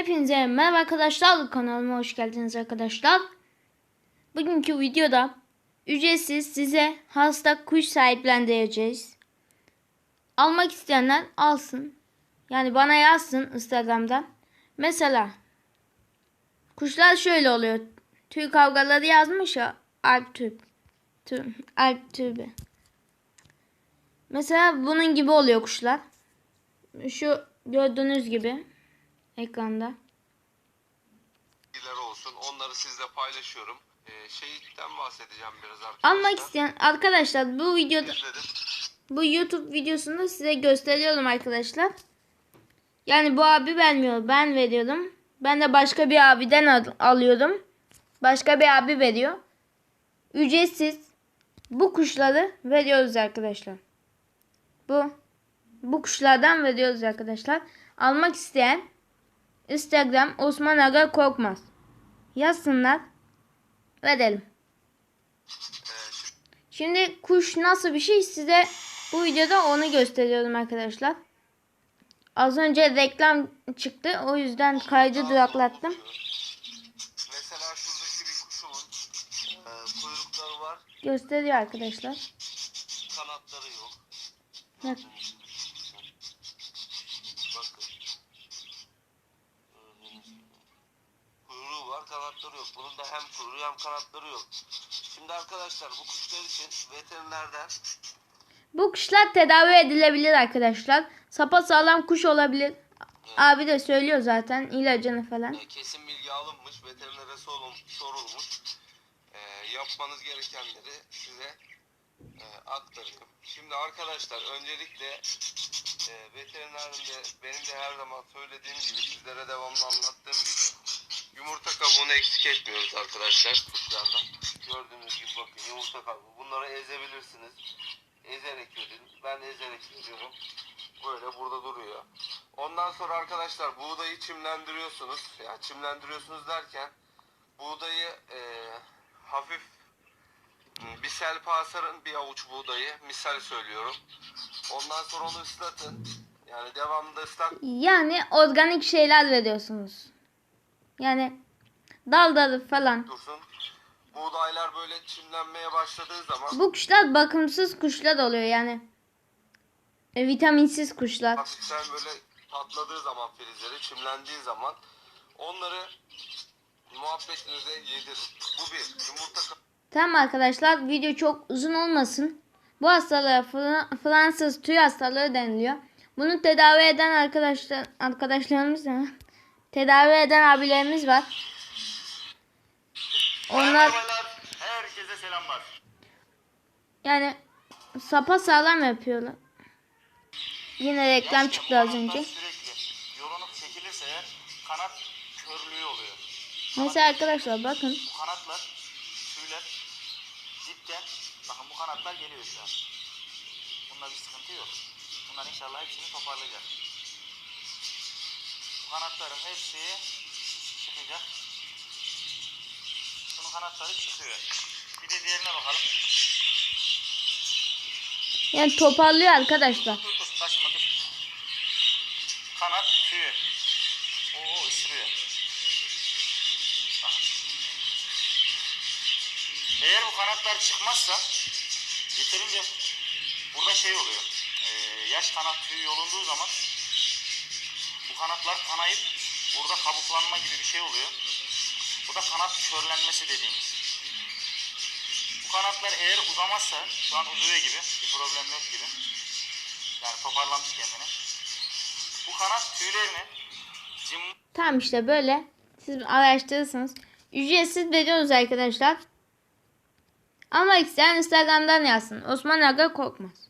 Hepinize merhaba arkadaşlar. Kanalıma hoş geldiniz arkadaşlar. Bugünkü videoda ücretsiz size hasta kuş sahiplendireceğiz. Almak isteyenler alsın. Yani bana yazsın Instagram'dan. Mesela kuşlar şöyle oluyor. Tüy kavgaları yazmış ya. Alp tüp. Tü, Alp tübü. Mesela bunun gibi oluyor kuşlar. Şu gördüğünüz gibi ekranda. bilgiler olsun. Onları sizle paylaşıyorum. Ee, şeyden bahsedeceğim biraz arkadaşlar. Almak isteyen arkadaşlar bu videoda İzledim. bu YouTube videosunu size gösteriyorum arkadaşlar. Yani bu abi vermiyor. Ben veriyorum. Ben de başka bir abiden al- alıyorum. Başka bir abi veriyor. Ücretsiz bu kuşları veriyoruz arkadaşlar. Bu bu kuşlardan veriyoruz arkadaşlar. Almak isteyen Instagram Osman Aga Korkmaz. Yazsınlar. Verelim. Şimdi kuş nasıl bir şey size bu videoda onu gösteriyorum arkadaşlar. Az önce reklam çıktı o yüzden kaydı duraklattım. Mesela şuradaki bir kuşumun e, kuyrukları var. Gösteriyor arkadaşlar. Kanatları yok. Bak. Bakın. Gördüğünüz gibi. Kuyruğu var, kanatları yok. Bunun da hem kuyruğu hem kanatları yok. Şimdi arkadaşlar bu kuşlar için veterinerden Bu kuşlar tedavi edilebilir arkadaşlar. Sapa sağlam kuş olabilir. Abi de söylüyor zaten ilacını falan. e, kesin bilgi alınmış, veterinere sorulmuş, sorulmuş. E, yapmanız gerekenleri size e, aktarıyorum. Şimdi arkadaşlar öncelikle e, veterinerimde benim de her zaman söylediğim gibi sizlere devamlı anlattığım gibi yumurta kabuğunu eksik etmiyoruz arkadaşlar kuşlardan. Gördüğünüz gibi bakın yumurta kabuğu. Bunları ezebilirsiniz. Ezerek verin. Ben ezerek veriyorum. Böyle burada duruyor. Ondan sonra arkadaşlar buğdayı çimlendiriyorsunuz. Yani çimlendiriyorsunuz derken buğdayı e, hafif bir selpasarın bir avuç buğdayı misal söylüyorum. Ondan sonra onu ıslatın. Yani devamlı ıslat Yani organik şeyler veriyorsunuz. Yani dal dalı falan. dursun. Buğdaylar böyle çimlenmeye başladığı zaman Bu kuşlar bakımsız kuşlar oluyor yani. E, vitaminsiz kuşlar. hafiften böyle patladığı zaman filizleri, çimlendiği zaman onları muhabbetinize yedirin. Bu bir. Yumurta Tamam arkadaşlar video çok uzun olmasın. Bu hastalığa Fra- Fransız tüy hastalığı deniliyor. Bunu tedavi eden arkadaşlar arkadaşlarımız ya. Tedavi eden abilerimiz var. Onlar herkese selamlar. yani sapa sağlam yapıyorlar. Yine reklam çıktı az önce. Sürekli yorulup çekilirse eğer kanat körlüğü oluyor. Mesela arkadaşlar bakın. Bu kanatlar, tüyler cidden, bakın bu kanatlar geliyor şu an. Bunda bir sıkıntı yok. Bunlar inşallah hepsini toparlayacak. Kanatların hepsi çıkacak. Şunun kanatları çıkıyor. Bir de diğerine bakalım. Yani toparlıyor arkadaşlar. Dur dur taşıma dur. Kanat tüyü. Oo ısırıyor. Bak. Eğer bu kanatlar çıkmazsa yeterince burada şey oluyor. Ee, yaş kanat tüyü yolunduğu zaman kanatlar kanayıp burada kabuklanma gibi bir şey oluyor. Bu da kanat körlenmesi dediğimiz. Bu kanatlar eğer uzamazsa, şu an uzuyor gibi, bir problem yok gibi. Yani toparlamış kendini. Bu kanat tüylerini cım Tamam işte böyle. Siz araştırırsınız. Ücretsiz veriyoruz arkadaşlar. Ama isteyen Instagram'dan yazsın. Osman Aga Korkmaz.